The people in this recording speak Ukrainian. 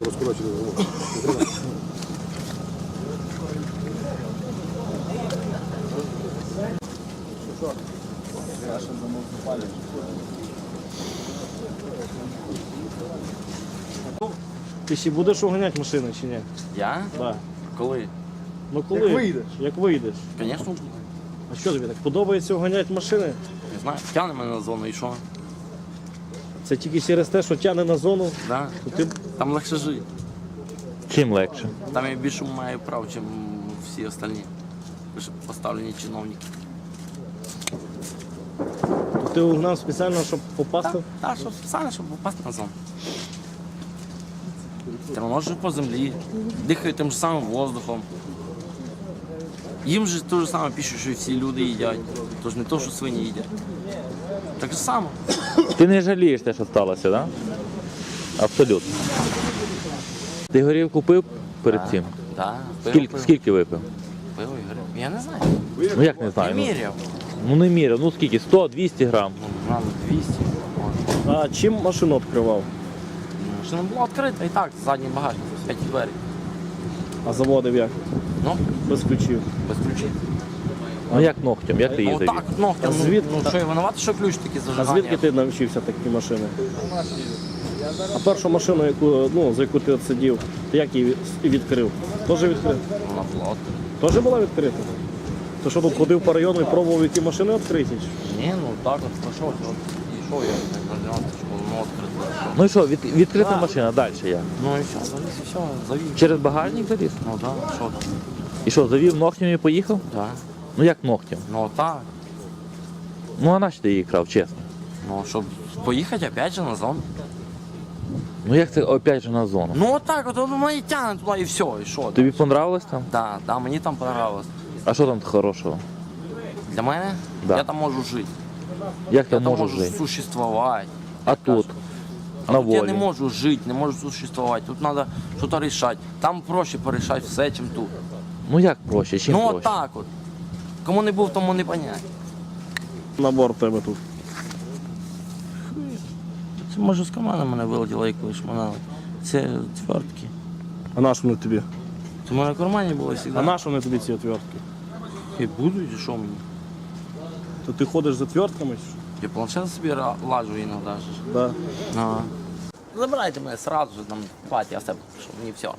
Розкорочили. Ти ще будеш уганяти машину чи ні? Я? Да. Коли? Ну коли? Як вийдеш? Як вийдеш? Звісно, А що тобі так подобається уганяти машини? не знаю. Тягне мене на зону і що? Це тільки через те, що тягне на зону. Да. Ти Там легше жити. Чим легше? Там я більше маю прав, ніж всі остальні. Поставлені чиновники. то ти угнав спеціально, щоб попасти. Так, так, щоб спеціально, щоб попасти на зону. Ти можеш по землі, дихає тим же самим воздухом. Їм же те ж саме пишуть, що і всі люди їдять. Тож не то, що свині їдять. Так же само. Ти не жалієш те, що сталося, так? Да? Абсолютно. Ти горівку пив перед цим? Так, Скільки, скільки випив? Пиво і горілку. Я не знаю. Ну як не знаю. Не Ну, міряв. ну не міряв. Ну скільки? 100, 200 грам. Ну, грам 200. може. А чим машину відкривав? Машина була відкрита і так, задній багажник, п'яті двері. А заводив як? Ну, Без ключів. без ключів. Ну як ногтем, як ти її Ну завів? так, ногтем. А Ну, звід- ну що, я винуватий, що ключ такий А зажигання? звідки ти навчився такі машини? А першу машину, яку, ну, за яку ти от сидів, ти як її від- відкрив? Теж відкрив? На флот. Теж була відкрита? Ти що тут ходив по району і пробував, які машини відкриті? Ні, ну так от пішов, от, і йшов я так, на 12 школу, ну відкрито. Ну і що, від, відкрита машина, далі як? Ну і все, завіз, і все, завів. Через багажник заліз? Ну так, що там? І що, завів ногтем і поїхав? Так. Ну як ногтем? Ну так. Ну а нащо ти її крав, чесно? Ну, щоб поїхати опять же на зону. Ну як це опять же на зону? Ну отак, от воно мене тягне туди і все, і що? Тобі понравилось там? Так, да, мені там понравилось. А що там хорошого? Для мене Да. я там можу жити. Як Я там там можу жити? существувати. А тут? А На тут я волі? не можу жити, не можу существувати. Тут треба щось рішати. Там проще порішати все, чим тут. Ну як проще, чим ну проще? отак от. Кому не був, тому не понять. Набор тебе тут. Це може з команди мене вилетіло якоїсь шманали. Це твертки. А на що вони тобі? Це в мене в кармані було завжди. А на що вони тобі ці отвертки? І будуть, і що мені? То ти ходиш за отвертками? Я планшет собі ра- лажу іноді. ж. Да. Ага. Забирайте мене сразу же там в паті, а все, що мені все.